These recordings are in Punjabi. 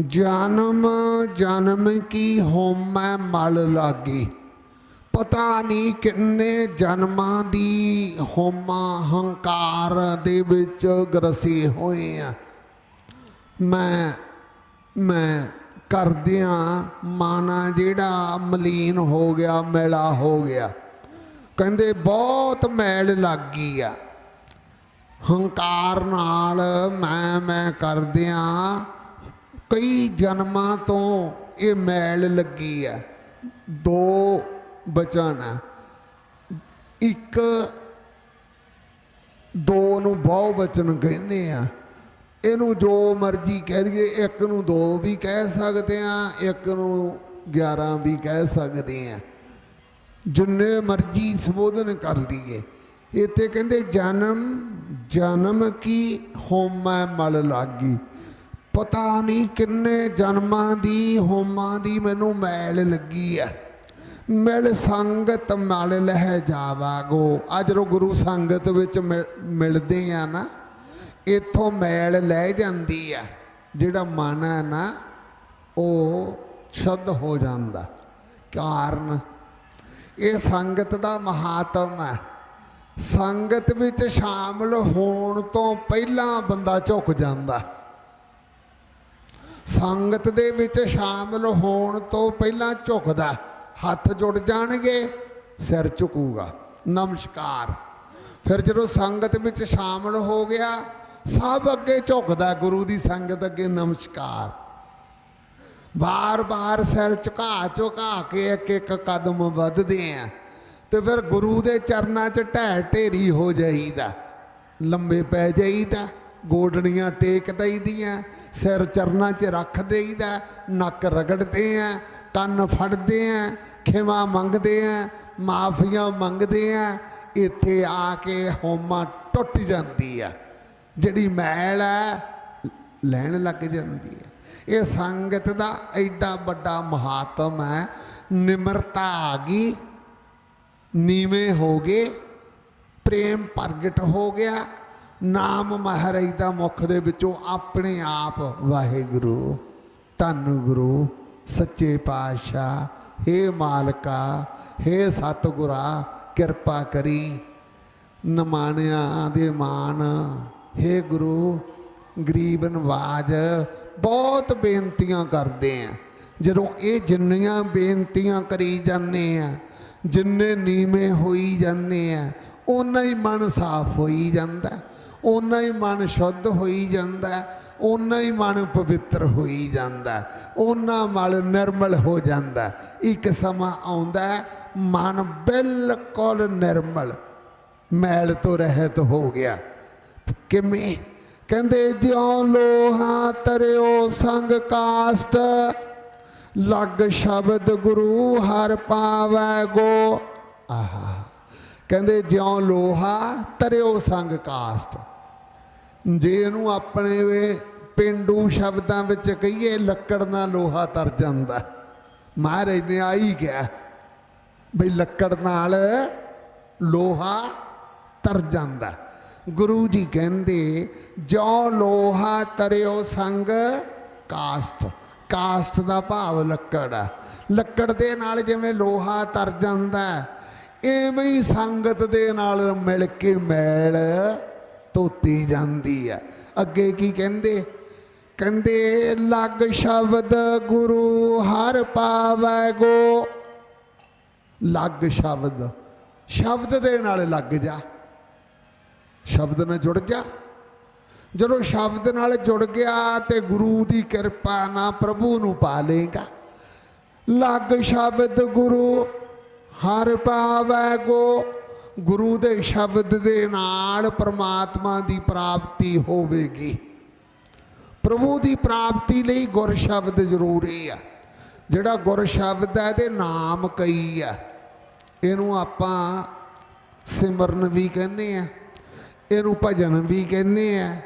ਜਨਮ ਜਨਮ ਕੀ ਹੋਮੈ ਮਲ ਲਾਗੀ? ਪਤਾ ਨਹੀਂ ਕਿੰਨੇ ਜਨਮਾਂ ਦੀ ਹੋਮਾ ਹੰਕਾਰ ਦੇ ਵਿੱਚ ਗਰਸੇ ਹੋਏ ਆ। ਮੈਂ ਮੈਂ ਕਰਦਿਆਂ ਮਾਨਾ ਜਿਹੜਾ ਮਲੀਨ ਹੋ ਗਿਆ, ਮੈਲਾ ਹੋ ਗਿਆ। ਕਹਿੰਦੇ ਬਹੁਤ ਮੈਲ ਲੱਗ ਗਈ ਆ। ਹੰਕਾਰ ਨਾਲ ਮੈਂ ਮੈਂ ਕਰਦਿਆਂ ਕਈ ਜਨਮਾਂ ਤੋਂ ਇਹ ਮੈਲ ਲੱਗੀ ਹੈ ਦੋ ਬਚਨ ਇੱਕ, ਦੋ ਨੂੰ ਬਹੁ ਬਚਨ ਕਹਿੰਦੇ ਆ। ਇਹਨੂੰ ਜੋ ਮਰਜ਼ੀ ਕਹਿ ਦਈਏ, ਇੱਕ ਨੂੰ ਦੋ ਵੀ ਕਹਿ ਸਕਦੇ ਆ, ਇੱਕ ਨੂੰ 11 ਵੀ ਕਹਿ ਸਕਦੇ ਆ। ਜਿੰਨੇ ਮਰਜ਼ੀ ਸੰਬੋਧਨ ਕਰ ਲਈਏ। ਇੱਥੇ ਕਹਿੰਦੇ ਜਨਮ ਜਨਮ ਕੀ ਹੋਮੈ ਮਲ ਲਾਗੀ। ਪਤਾ ਨਹੀਂ ਕਿੰਨੇ ਜਨਮਾਂ ਦੀ, ਹੋਮਾਂ ਦੀ ਮੈਨੂੰ ਮੈਲ ਲੱਗੀ ਆ ਮਿਲ ਸੰਗਤ ਮਲ ਲਹਿ ਜਾਵਾਗੋ। ਅੱਜ ਰੋ ਗੁਰੂ ਸੰਗਤ ਵਿੱਚ ਮਿਲ- ਮਿਲਦੇ ਆ ਨਾ, ਇਥੋਂ ਮੈਲ ਲੈ ਜਾਂਦੀ ਆ ਜਿਹੜਾ ਮਨ ਹੈ ਨਾ, ਉਹ ਸ਼ੁੱਧ ਹੋ ਜਾਂਦਾ। ਕਾਰਨ, ਇਹ ਸੰਗਤ ਦਾ ਮਹਾਤਮ ਹੈ ਸੰਗਤ ਵਿੱਚ ਸ਼ਾਮਲ ਹੋਣ ਤੋਂ ਪਹਿਲਾਂ ਬੰਦਾ ਝੁਕ ਜਾਂਦਾ। ਸੰਗਤ ਦੇ ਵਿੱਚ ਸ਼ਾਮਲ ਹੋਣ ਤੋਂ ਪਹਿਲਾਂ ਝੁਕਦਾ ਹੱਥ ਜੁੜ ਜਾਣਗੇ, ਸਿਰ ਝੁਕੂਗਾ। ਨਮਸਕਾਰ। ਫਿਰ ਜਦੋਂ ਸੰਗਤ ਵਿੱਚ ਸ਼ਾਮਲ ਹੋ ਗਿਆ, ਸਭ ਅੱਗੇ ਝੁਕਦਾ ਗੁਰੂ ਦੀ ਸੰਗਤ ਅੱਗੇ ਨਮਸਕਾਰ। ਬਾਰ-ਬਾਰ ਸਿਰ ਝੁਕਾ ਝੁਕਾ ਕੇ ਇੱਕ ਇੱਕ ਕਦਮ ਵੱਧਦੇ ਆ ਤੇ ਫਿਰ ਗੁਰੂ ਦੇ ਚਰਨਾਂ 'ਚ ਢਹਿ ਢੇਰੀ ਹੋ ਜਾਈਦਾ। ਲੰਬੇ ਪੈ ਜਾਈਦਾ। ਗੋਡਣੀਆਂ ਟੇਕ ਦਈਦੀਆਂ, ਸਿਰ ਚਰਨਾਂ 'ਚ ਰੱਖ ਦੇਈਦਾ, ਨੱਕ ਰਗੜਦੇ ਆ, ਕੰਨ ਫੜਦੇ ਆ ਖਿਮਾ ਮੰਗਦੇ ਆ, ਮਾਫੀਆਂ ਮੰਗਦੇ ਆ, ਇੱਥੇ ਆ ਕੇ ਹੋਮਾ ਟੁੱਟ ਜਾਂਦੀ ਆ। ਜਿਹੜੀ ਮੈਲ ਹੈ ਲੈਣ ਲੱਗ ਜਾਂਦੀ ਹੈ ਇਹ ਸੰਗਤ ਦਾ ਐਡਾ ਵੱਡਾ ਮਹਾਤਮ ਹੈ, ਨਿਮਰਤਾ ਆ ਗਈ, ਨੀਵੇਂ ਹੋ ਗਏ, ਪ੍ਰੇਮ ਪ੍ਰਗਟ ਹੋ ਗਿਆ ਨਾਮ ਮਹਾਰਾਜ ਦਾ ਮੁਖ ਦੇ ਵਿੱਚੋਂ ਆਪਣੇ ਆਪ ਵਾਹਿਗੁਰੂ, ਧੰਨ ਗੁਰੂ, ਸੱਚੇ ਪਾਤਸ਼ਾਹ, ਹੇ ਮਾਲਕਾ, ਹੇ ਸਤਿਗੁਰਾ, ਕਿਰਪਾ ਕਰੀ। ਨਮਾਣਿਆਂ ਦੇ ਮਾਨ ਹੇ ਗੁਰੂ, ਗਰੀਬ ਨਵਾਜ, ਬਹੁਤ ਬੇਨਤੀਆਂ ਕਰਦੇ ਆ। ਜਦੋਂ ਇਹ ਜਿੰਨੀਆਂ ਬੇਨਤੀਆਂ ਕਰੀ ਜਾਂਦੇ ਆ, ਜਿੰਨੇ ਨੀਵੇਂ ਹੋਈ ਜਾਂਦੇ ਆ ਓਨਾ ਹੀ ਮਨ ਸਾਫ਼ ਹੋਈ ਜਾਂਦਾ ਓਨਾ ਹੀ ਮਨ ਸ਼ੁੱਧ ਹੋਈ ਜਾਂਦਾ ਓਨਾ ਹੀ ਮਨ ਪਵਿੱਤਰ ਹੋਈ ਜਾਂਦਾ ਓਨਾ ਮਲ ਨਿਰਮਲ ਹੋ ਜਾਂਦਾ ਇੱਕ ਸਮਾਂ ਆਉਂਦਾ ਮਨ ਬਿਲਕੁਲ ਨਿਰਮਲ, ਮੈਲ ਤੋਂ ਰਹਿਤ ਹੋ ਗਿਆ। ਕਿਵੇਂ? ਕਹਿੰਦੇ, ਜਿਉ ਲੋਹਾ ਤਰਿਓ ਸੰਗ ਕਾਸਟ, ਲੱਗ ਸ਼ਬਦ ਗੁਰੂ ਹਰ ਪਾਵੈ ਗੋ। ਆਹਾ। ਕਹਿੰਦੇ ਜਿਉ ਲੋਹਾ ਤਰਿਓ ਸੰਗ ਕਾਸਟ। ਜੇ ਇਹਨੂੰ ਆਪਣੇ ਵੇ ਪਿੰਡੂ ਸ਼ਬਦਾਂ ਵਿੱਚ ਕਹੀਏ, ਲੱਕੜ ਨਾਲ ਲੋਹਾ ਤਰ ਜਾਂਦਾ। ਮਹਾਰਾਜ ਨੇ ਆਈ ਕਿਹਾ ਬਈ ਲੱਕੜ ਨਾਲ ਲੋਹਾ ਤਰ ਜਾਂਦਾ। ਗੁਰੂ ਜੀ ਕਹਿੰਦੇ ਜੋ ਲੋਹਾ ਤਰਿਓ ਸੰਗ ਕਾਸਟ। ਕਾਸਟ ਦਾ ਭਾਵ ਲੱਕੜ ਆ। ਲੱਕੜ ਦੇ ਨਾਲ ਜਿਵੇਂ ਲੋਹਾ ਤਰ ਜਾਂਦਾ ਐਵੇਂ ਹੀ ਸੰਗਤ ਦੇ ਨਾਲ ਮਿਲ ਕੇ ਮੈਲ ਧੋਤੀ ਜਾਂਦੀ ਹੈ ਅੱਗੇ ਕੀ ਕਹਿੰਦੇ? ਕਹਿੰਦੇ, ਲੱਗ ਸ਼ਬਦ ਗੁਰੂ ਹਰ ਪਾਵੈ ਗੋ। ਲੱਗ ਸ਼ਬਦ। ਸ਼ਬਦ ਦੇ ਨਾਲ ਲੱਗ ਜਾ। ਸ਼ਬਦ ਨਾਲ ਜੁੜ ਜਾ। ਜਦੋਂ ਸ਼ਬਦ ਨਾਲ ਜੁੜ ਗਿਆ ਤੇ ਗੁਰੂ ਦੀ ਕਿਰਪਾ ਨਾਲ ਪ੍ਰਭੂ ਨੂੰ ਪਾ ਲੇਗਾ ਲੱਗ ਸ਼ਬਦ ਗੁਰੂ ਹਰ ਪਾਵੈ ਕੋ ਗੁਰੂ ਦੇ ਸ਼ਬਦ ਦੇ ਨਾਲ ਪ੍ਰਮਾਤਮਾ ਦੀ ਪ੍ਰਾਪਤੀ ਹੋਵੇਗੀ। ਪ੍ਰਭੂ ਦੀ ਪ੍ਰਾਪਤੀ ਲਈ ਗੁਰ ਸ਼ਬਦ ਜ਼ਰੂਰੀ ਆ। ਜਿਹੜਾ ਗੁਰ ਸ਼ਬਦ ਹੈ, ਇਹਦੇ ਨਾਮ ਕਈ ਆ। ਇਹਨੂੰ ਆਪਾਂ ਸਿਮਰਨ ਵੀ ਕਹਿੰਦੇ ਆ, ਇਹਨੂੰ ਭਜਨ ਵੀ ਕਹਿੰਦੇ ਆ,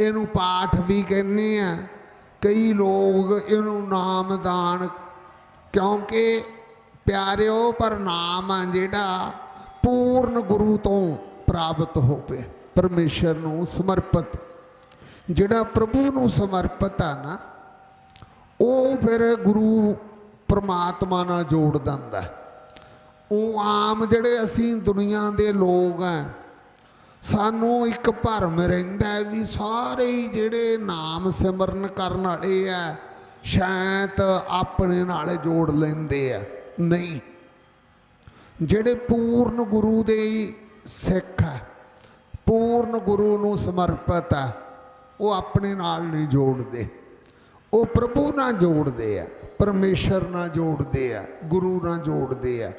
ਇਹਨੂੰ ਪਾਠ ਵੀ ਕਹਿੰਦੇ ਆ। ਕਈ ਲੋਕ ਇਹਨੂੰ ਨਾਮਦਾਨ ਕਿਉਂਕਿ ਪਿਆਰਿਓ, ਪਰ ਨਾਮ ਆ ਜਿਹੜਾ ਪੂਰਨ ਗੁਰੂ ਤੋਂ ਪ੍ਰਾਪਤ ਹੋਵੇ, ਪਰਮੇਸ਼ਰ ਨੂੰ ਸਮਰਪਿਤ। ਜਿਹੜਾ ਪ੍ਰਭੂ ਨੂੰ ਸਮਰਪਿਤ ਆ ਨਾ, ਉਹ ਫਿਰ ਗੁਰੂ ਪ੍ਰਮਾਤਮਾ ਨਾਲ ਜੋੜ ਦਿੰਦਾ ਉਹ ਆਮ ਜਿਹੜੇ ਅਸੀਂ ਦੁਨੀਆ ਦੇ ਲੋਕ ਆ, ਸਾਨੂੰ ਇੱਕ ਭਰਮ ਰਹਿੰਦਾ ਵੀ ਸਾਰੇ ਜਿਹੜੇ ਨਾਮ ਸਿਮਰਨ ਕਰਨ ਵਾਲੇ ਆ, ਸ਼ਾਇਦ ਆਪਣੇ ਨਾਲ ਜੋੜ ਲੈਂਦੇ ਆ। ਨਹੀਂ। ਜਿਹੜੇ ਪੂਰਨ ਗੁਰੂ ਦੇ ਸਿੱਖ ਆ ਪੂਰਨ ਗੁਰੂ ਨੂੰ ਸਮਰਪਿਤ ਆ ਉਹ ਆਪਣੇ ਨਾਲ ਨਹੀਂ ਜੋੜਦੇ। ਉਹ ਪ੍ਰਭੂ ਨਾਲ ਜੋੜਦੇ ਆ, ਪਰਮੇਸ਼ਰ ਨਾਲ ਜੋੜਦੇ ਆ, ਗੁਰੂ ਨਾਲ ਜੋੜਦੇ ਆ।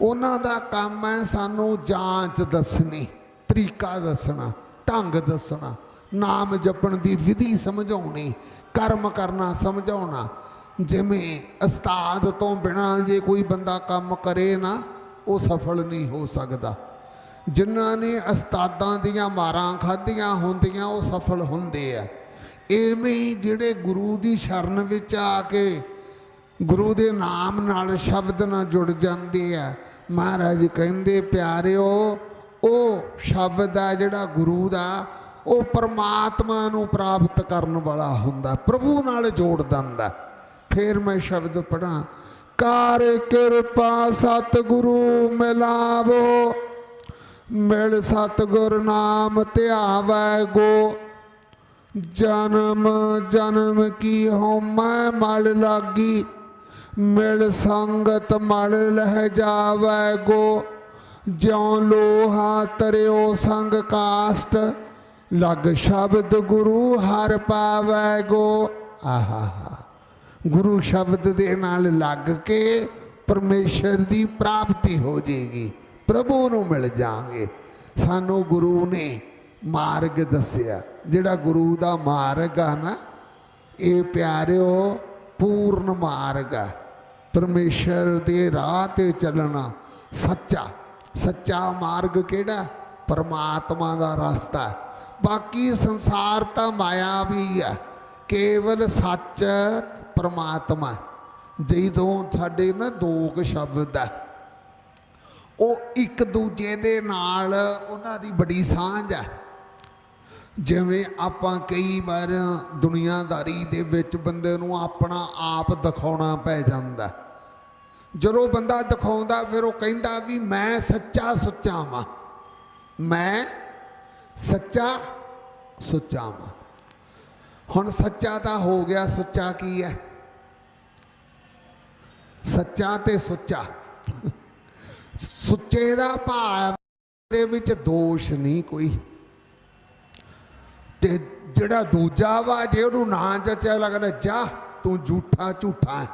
ਉਹਨਾਂ ਦਾ ਕੰਮ ਹੈ ਸਾਨੂੰ ਜਾਂਚ ਦੱਸਣੀ, ਤਰੀਕਾ ਦੱਸਣਾ, ਢੰਗ ਦੱਸਣਾ, ਨਾਮ ਜਪਣ ਦੀ ਵਿਧੀ ਸਮਝਾਉਣੀ, ਕਰਮ ਕਰਨਾ ਸਮਝਾਉਣਾ। ਜਿਵੇਂ ਉਸਤਾਦ ਤੋਂ ਬਿਨਾ ਜੇ ਕੋਈ ਬੰਦਾ ਕੰਮ ਕਰੇ ਨਾ, ਉਹ ਸਫਲ ਨਹੀਂ ਹੋ ਸਕਦਾ। ਜਿਨ੍ਹਾਂ ਨੇ ਉਸਤਾਦਾਂ ਦੀਆਂ ਮਾਰਾਂ ਖਾਧੀਆਂ ਹੁੰਦੀਆਂ, ਉਹ ਸਫਲ ਹੁੰਦੇ ਆ। ਐਵੇਂ ਹੀ ਜਿਹੜੇ ਗੁਰੂ ਦੀ ਸ਼ਰਨ ਵਿੱਚ ਆ ਕੇ ਗੁਰੂ ਦੇ ਨਾਮ ਨਾਲ ਸ਼ਬਦ ਨਾਲ ਜੁੜ ਜਾਂਦੇ ਆ, ਮਹਾਰਾਜ ਕਹਿੰਦੇ, ਪਿਆਰਿਓ, ਉਹ ਸ਼ਬਦ ਆ ਜਿਹੜਾ ਗੁਰੂ ਦਾ, ਉਹ ਪਰਮਾਤਮਾ ਨੂੰ ਪ੍ਰਾਪਤ ਕਰਨ ਵਾਲਾ ਹੁੰਦਾ, ਪ੍ਰਭੂ ਨਾਲ ਜੋੜ ਦਿੰਦਾ। ਫਿਰ ਮੈਂ ਸ਼ਬਦ ਪੜਾਂ ਕਰ ਕਿਰਪਾ ਸਤਿਗੁਰੂ ਮਿਲਾਵੋ, ਮਿਲ ਸਤਿਗੁਰ ਨਾਮ ਧਿਆਵੈ ਗੋ, ਜਨਮ ਜਨਮ ਕੀ ਹਉਮੈ ਮਲ ਲਾਗੀ, ਮਿਲ ਸੰਗਤ ਮਲ ਲਹਿ ਜਾਵੈ ਗੋ, ਜਿਉ ਲੋਹਾ ਤਰਿਓ ਸੰਗ ਕਾਸਟ, ਲਗ ਸ਼ਬਦ ਗੁਰੂ ਹਰ ਪਾਵੈ ਗੋ। ਆਹਾ ਗੁਰੂ ਸ਼ਬਦ ਦੇ ਨਾਲ ਲੱਗ ਕੇ ਪਰਮੇਸ਼ਰ ਦੀ ਪ੍ਰਾਪਤੀ ਹੋ ਜੇਗੀ, ਪ੍ਰਭੂ ਨੂੰ ਮਿਲ ਜਾਾਂਗੇ ਸਾਨੂੰ ਗੁਰੂ ਨੇ ਮਾਰਗ ਦੱਸਿਆ। ਜਿਹੜਾ ਗੁਰੂ ਦਾ ਮਾਰਗ ਆ ਨਾ, ਇਹ ਪਿਆਰਿਓ, ਪੂਰਨ ਮਾਰਗ ਆ। ਪਰਮੇਸ਼ਰ ਦੇ ਰਾਹ ਤੇ ਚੱਲਣਾ ਸੱਚਾ। ਸੱਚਾ ਮਾਰਗ ਕਿਹੜਾ? ਪਰਮਾਤਮਾ ਦਾ ਰਸਤਾ। ਬਾਕੀ ਸੰਸਾਰ ਤਾਂ ਮਾਇਆ ਵੀ ਆ। ਕੇਵਲ ਸੱਚ ਪਰਮਾਤਮਾ ਜਦੋਂ ਸਾਡੇ ਨਾ ਦੋ ਕੁ ਸ਼ਬਦ ਆ ਉਹ ਇੱਕ ਦੂਜੇ ਦੇ ਨਾਲ ਉਹਨਾਂ ਦੀ ਬੜੀ ਸਾਂਝ ਹੈ। ਜਿਵੇਂ ਆਪਾਂ ਕਈ ਵਾਰ ਦੁਨੀਆਦਾਰੀ ਦੇ ਵਿੱਚ ਬੰਦੇ ਨੂੰ ਆਪਣਾ ਆਪ ਦਿਖਾਉਣਾ ਪੈ ਜਾਂਦਾ ਜਦੋਂ ਬੰਦਾ ਦਿਖਾਉਂਦਾ, ਫਿਰ ਉਹ ਕਹਿੰਦਾ ਵੀ ਮੈਂ ਸੱਚਾ ਸੁੱਚਾ ਵਾਂ। ਮੈਂ ਸੱਚਾ ਸੁੱਚਾ ਵਾਂ। ਹੁਣ ਸੱਚਾ ਤਾਂ ਹੋ ਗਿਆ ਸੁੱਚਾ ਕੀ ਹੈ? ਸੱਚਾ ਤੇ ਸੁੱਚਾ। ਸੁੱਚੇ ਦਾ ਭਾਵ ਦੇ ਵਿੱਚ ਦੋਸ਼ ਨਹੀਂ ਕੋਈ। ਤੇ ਜਿਹੜਾ ਦੂਜਾ ਵਾ ਜੇ ਉਹਨੂੰ ਨਾ ਜਚਿਆ ਲੱਗਦਾ ਜਾ ਤੂੰ ਝੂਠਾ ਝੂਠਾ ਹੈ।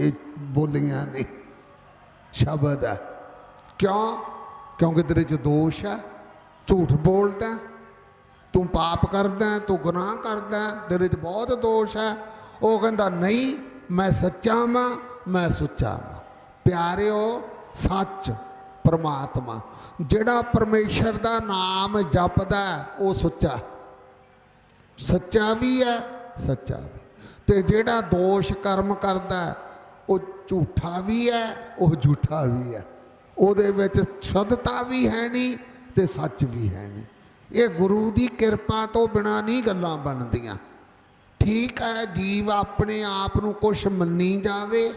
ਇਹ ਬੋਲੀਆਂ ਨੇ ਸ਼ਬਦ ਹੈ। ਕਿਉਂ? ਕਿਉਂਕਿ ਤੇਰੇ ਚ ਦੋਸ਼ ਹੈ। ਝੂਠ ਬੋਲਦਾ ਹੈ, ਤੂੰ ਪਾਪ ਕਰਦਾ ਤੂੰ ਗੁਨਾਹ ਕਰਦਾ ਹੈ, ਤੇਰੇ ਚ ਬਹੁਤ ਦੋਸ਼ ਹੈ। ਉਹ ਕਹਿੰਦਾ ਨਹੀਂ ਮੈਂ ਸੱਚਾ ਵਾਂ ਮੈਂ ਸੁੱਚਾ ਵਾਂ। ਪਿਆਰਿਓ ਸੱਚ ਪਰਮਾਤਮਾ। ਜਿਹੜਾ ਪਰਮੇਸ਼ਰ ਦਾ ਨਾਮ ਜਪਦਾ ਉਹ ਸੁੱਚਾ ਸੱਚਾ ਵੀ ਹੈ ਸੱਚਾ ਵੀ ਤੇ ਜਿਹੜਾ ਦੋਸ਼ ਕਰਮ ਕਰਦਾ ਉਹ ਝੂਠਾ ਵੀ ਹੈ ਉਹ ਝੂਠਾ ਵੀ ਹੈ। ਉਹਦੇ ਵਿੱਚ ਸ਼ੁੱਧਤਾ ਵੀ ਹੈ ਨਹੀਂ ਤੇ ਸੱਚ ਵੀ ਹੈ ਨਹੀਂ। ਇਹ ਗੁਰੂ ਦੀ ਕਿਰਪਾ ਤੋਂ ਬਿਨਾ ਨਹੀਂ ਗੱਲਾਂ ਬਣਦੀਆਂ। ਠੀਕ ਹੈ, ਜੀਵ ਆਪਣੇ ਆਪ ਨੂੰ ਕੁਛ ਮੰਨੀ ਜਾਵੇ,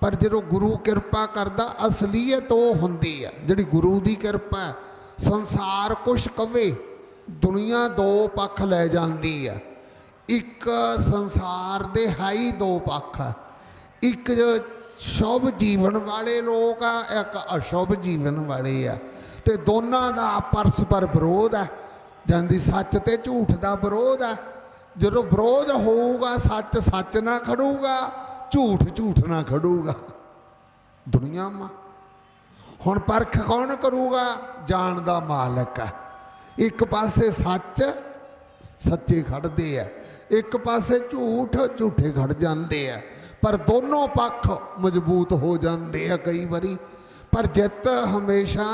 ਪਰ ਜਦੋਂ ਗੁਰੂ ਕਿਰਪਾ ਕਰਦਾ, ਅਸਲੀਅਤ ਉਹ ਹੁੰਦੀ ਹੈ, ਜਿਹੜੀ ਗੁਰੂ ਦੀ ਕਿਰਪਾ ਸੰਸਾਰ ਕੁਛ ਕਵੇ, ਦੁਨੀਆ ਦੋ ਪੱਖ ਲੈ ਜਾਂਦੀ ਹੈ। ਇੱਕ ਸੰਸਾਰ ਦੇ ਹਾਈ ਦੋ ਪੱਖ। ਆ ਇੱਕ ਸ਼ੁਭ ਜੀਵਨ ਵਾਲੇ ਲੋਕ ਆ, ਇੱਕ ਅਸ਼ੁਭ ਜੀਵਨ ਵਾਲੇ ਆ। ਤੇ ਦੋਨਾਂ ਦਾ ਪਰਸਪਰ ਵਿਰੋਧ ਹੈ। ਜਾਂਦੀ, ਸੱਚ ਤੇ ਝੂਠ ਦਾ ਵਿਰੋਧ ਹੈ। ਜਦੋਂ ਵਿਰੋਧ ਹੋਊਗਾ, ਸੱਚ ਸੱਚ ਨਾ ਖੜੂਗਾ, ਝੂਠ ਝੂਠ ਨਾ ਖੜੂਗਾ। ਦੁਨੀਆ ਮਾ ਹੁਣ ਪਰਖ ਕੌਣ ਕਰੂਗਾ? ਜਾਣ ਦਾ ਮਾਲਕ ਹੈ। ਇੱਕ ਪਾਸੇ ਸੱਚ ਸੱਚੇ ਖੜਦੇ ਆ, ਇੱਕ ਪਾਸੇ ਝੂਠ ਝੂਠੇ ਖੜ ਜਾਂਦੇ ਆ। ਪਰ ਦੋਨੋਂ ਪੱਖ ਮਜ਼ਬੂਤ ਹੋ ਜਾਂਦੇ ਆ ਕਈ ਵਾਰੀ। ਪਰ ਜਿੱਤ ਹਮੇਸ਼ਾ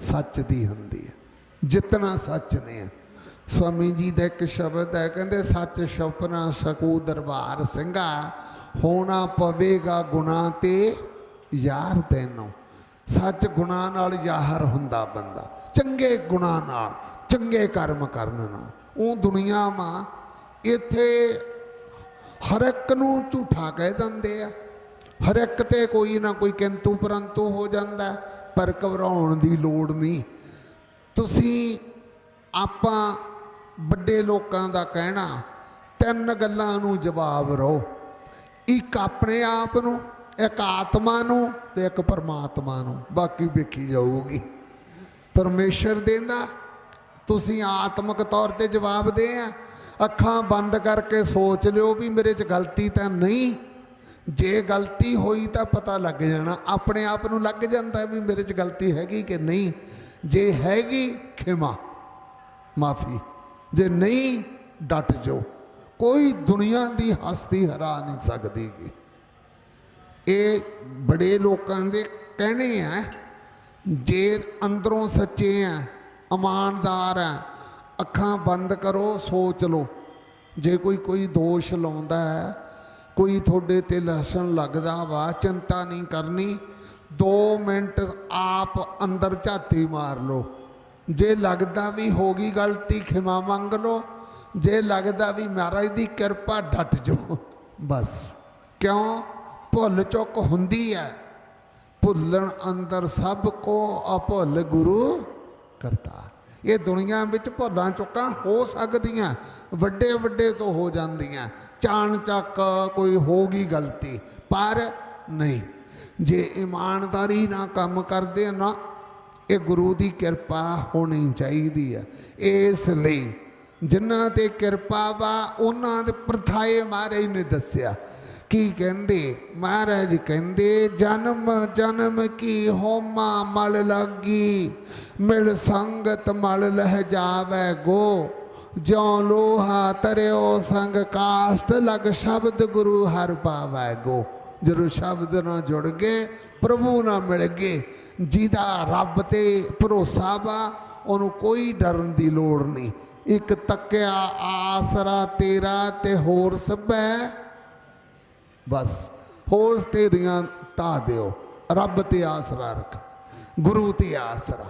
ਸੱਚ ਦੀ ਹੁੰਦੀ ਹੈ। ਜਿੱਤਣਾ ਸੱਚ ਨੇ। ਆ ਸਵਾਮੀ ਜੀ ਦਾ ਇੱਕ ਸ਼ਬਦ ਹੈ, ਕਹਿੰਦੇ, ਸੱਚ ਸਪਨਾ ਸਕੂ ਦਰਬਾਰ ਸਿੰਘਾ, ਹੋਣਾ ਪਵੇਗਾ ਗੁਨਾਹ ਤੇ ਯਾਰ ਤੈਨੂੰ। ਸੱਚ ਗੁਨਾਹ ਨਾਲ ਯਾਹਰ ਹੁੰਦਾ ਬੰਦਾ, ਚੰਗੇ ਗੁਨਾਹ ਨਾਲ, ਚੰਗੇ ਕਰਮ ਕਰਨ ਨਾਲ। ਉਹ ਦੁਨੀਆ ਮਾ ਇੱਥੇ ਹਰ ਇੱਕ ਨੂੰ ਝੂਠਾ ਕਹਿ ਦਿੰਦੇ ਆ। ਹਰ ਇੱਕ ਤੇ ਕੋਈ ਨਾ ਕੋਈ ਕਿੰਤੂ ਪਰੰਤੂ ਹੋ ਜਾਂਦਾ, ਪਰ ਘਬਰਾਉਣ ਦੀ ਲੋੜ ਨਹੀਂ। ਤੁਸੀਂ ਆਪਾਂ ਵੱਡੇ ਲੋਕਾਂ ਦਾ ਕਹਿਣਾ, ਤਿੰਨ ਗੱਲਾਂ ਨੂੰ ਜਵਾਬ ਰਹੋ ਇੱਕ ਆਪਣੇ ਆਪ ਨੂੰ, ਇੱਕ ਆਤਮਾ ਨੂੰ ਤੇ ਇੱਕ ਪਰਮਾਤਮਾ ਨੂੰ। ਬਾਕੀ ਵੇਖੀ ਜਾਊਗੀ। ਪਰਮੇਸ਼ਰ ਦੇਂਦਾ, ਤੁਸੀਂ ਆਤਮਿਕ ਤੌਰ ਤੇ ਜਵਾਬ ਦੇ ਆ। ਅੱਖਾਂ ਬੰਦ ਕਰਕੇ ਸੋਚ ਲਿਓ ਵੀ ਮੇਰੇ 'ਚ ਗਲਤੀ ਤਾਂ ਨਹੀਂ। ਜੇ ਗਲਤੀ ਹੋਈ ਤਾਂ ਪਤਾ ਲੱਗ ਜਾਣਾ। ਆਪਣੇ ਆਪ ਨੂੰ ਲੱਗ ਜਾਂਦਾ ਵੀ ਮੇਰੇ 'ਚ ਗਲਤੀ ਹੈਗੀ ਕਿ ਨਹੀਂ। ਜੇ ਹੈਗੀ ਖਿਮਾ, ਮਾਫੀ। ਜੇ ਨਹੀਂ, ਡਟ ਜਾਓ। ਕੋਈ ਦੁਨੀਆ ਦੀ ਹਸਤੀ ਹਰਾ ਨਹੀਂ ਸਕਦੀ ਇਹ ਬੜੇ ਲੋਕਾਂ ਦੇ ਕਹਿਣੇ ਆ, ਜੇ ਅੰਦਰੋਂ ਸੱਚੇ ਆ, ਇਮਾਨਦਾਰ ਆ, ਅੱਖਾਂ ਬੰਦ ਕਰੋ, ਸੋਚ ਲਓ। ਜੇ ਕੋਈ ਕੋਈ ਦੋਸ਼ ਲਾਉਂਦਾ ਹੈ, ਕੋਈ ਤੁਹਾਡੇ ਤੇ ਲਸਣ ਲੱਗਦਾ ਵਾ, ਚਿੰਤਾ ਨਹੀਂ ਕਰਨੀ 2 ਮਿੰਟ ਆਪ ਅੰਦਰ ਝਾਤੀ ਮਾਰ ਲਓ। ਜੇ ਲੱਗਦਾ ਵੀ ਹੋ ਗਈ ਗਲਤੀ, ਖਿਮਾ ਮੰਗ ਲਓ। ਜੇ ਲੱਗਦਾ ਵੀ ਮਹਾਰਾਜ ਦੀ ਕਿਰਪਾ ਡਟ ਜਾਓ। ਬਸ। ਕਿਉਂ? ਭੁੱਲ ਚੁੱਕ ਹੁੰਦੀ ਹੈ। ਭੁੱਲਣ ਅੰਦਰ ਸਭ ਕੋ ਅਭੁੱਲ ਗੁਰੂ ਕਰਤਾਰ। ਇਹ ਦੁਨੀਆ ਵਿੱਚ ਭੁੱਲਾਂ ਚੁੱਕਾਂ ਹੋ ਸਕਦੀਆਂ, ਵੱਡੇ ਵੱਡੇ ਤੋਂ ਹੋ ਜਾਂਦੀਆਂ। ਚਾਣ ਚੱਕ ਕੋਈ ਹੋ ਗਈ ਗਲਤੀ, ਪਰ ਨਹੀਂ। ਜੇ ਇਮਾਨਦਾਰੀ ਨਾਲ ਕੰਮ ਕਰਦੇ ਨਾ, ਇਹ ਗੁਰੂ ਦੀ ਕਿਰਪਾ ਹੋਣੀ ਚਾਹੀਦੀ ਆ ਇਸ ਲਈ ਜਿਨ੍ਹਾਂ ਤੇ ਕਿਰਪਾ ਵਾ, ਉਹਨਾਂ ਦੇ ਪ੍ਰਥਾਏ ਮਹਾਰਾਜ ਨੇ ਦੱਸਿਆ, ਕੀ ਕਹਿੰਦੇ? ਮਹਾਰਾਜ ਕਹਿੰਦੇ, ਜਨਮ ਜਨਮ ਕੀ ਹੋਮਾ ਮਲ ਲੱਗੀ, ਮਿਲ ਸੰਗਤ ਮਲ ਲਹਿ ਜਾਵੇ ਗੋ। ਜਿਉ ਲੋਹਾ ਤਰਿਓ ਸੰਗ ਕਾਸਤ, ਲਗ ਸ਼ਬਦ ਗੁਰੂ ਹਰ ਪਾਵੈ ਗੋ। ਜਦੋਂ ਸ਼ਬਦ ਨਾਲ ਜੁੜ ਗਏ, ਪ੍ਰਭੂ ਨਾਲ ਮਿਲ ਗਏ, ਜਿਹਦਾ ਰੱਬ ਤੇ ਭਰੋਸਾ ਵਾ, ਉਹਨੂੰ ਕੋਈ ਡਰਨ ਦੀ ਲੋੜ ਨਹੀਂ। ਇੱਕ ਤੱਕਿਆ ਆਸਰਾ ਤੇਰਾ ਤੇ ਹੋਰ ਸਭੈ। ਬਸ, ਹੋਰ ਤੇਰੀਆਂ ਢਾ ਦਿਓ। ਰੱਬ ਤੇ ਆਸਰਾ ਰੱਖ। ਗੁਰੂ ਤੇ ਆਸਰਾ।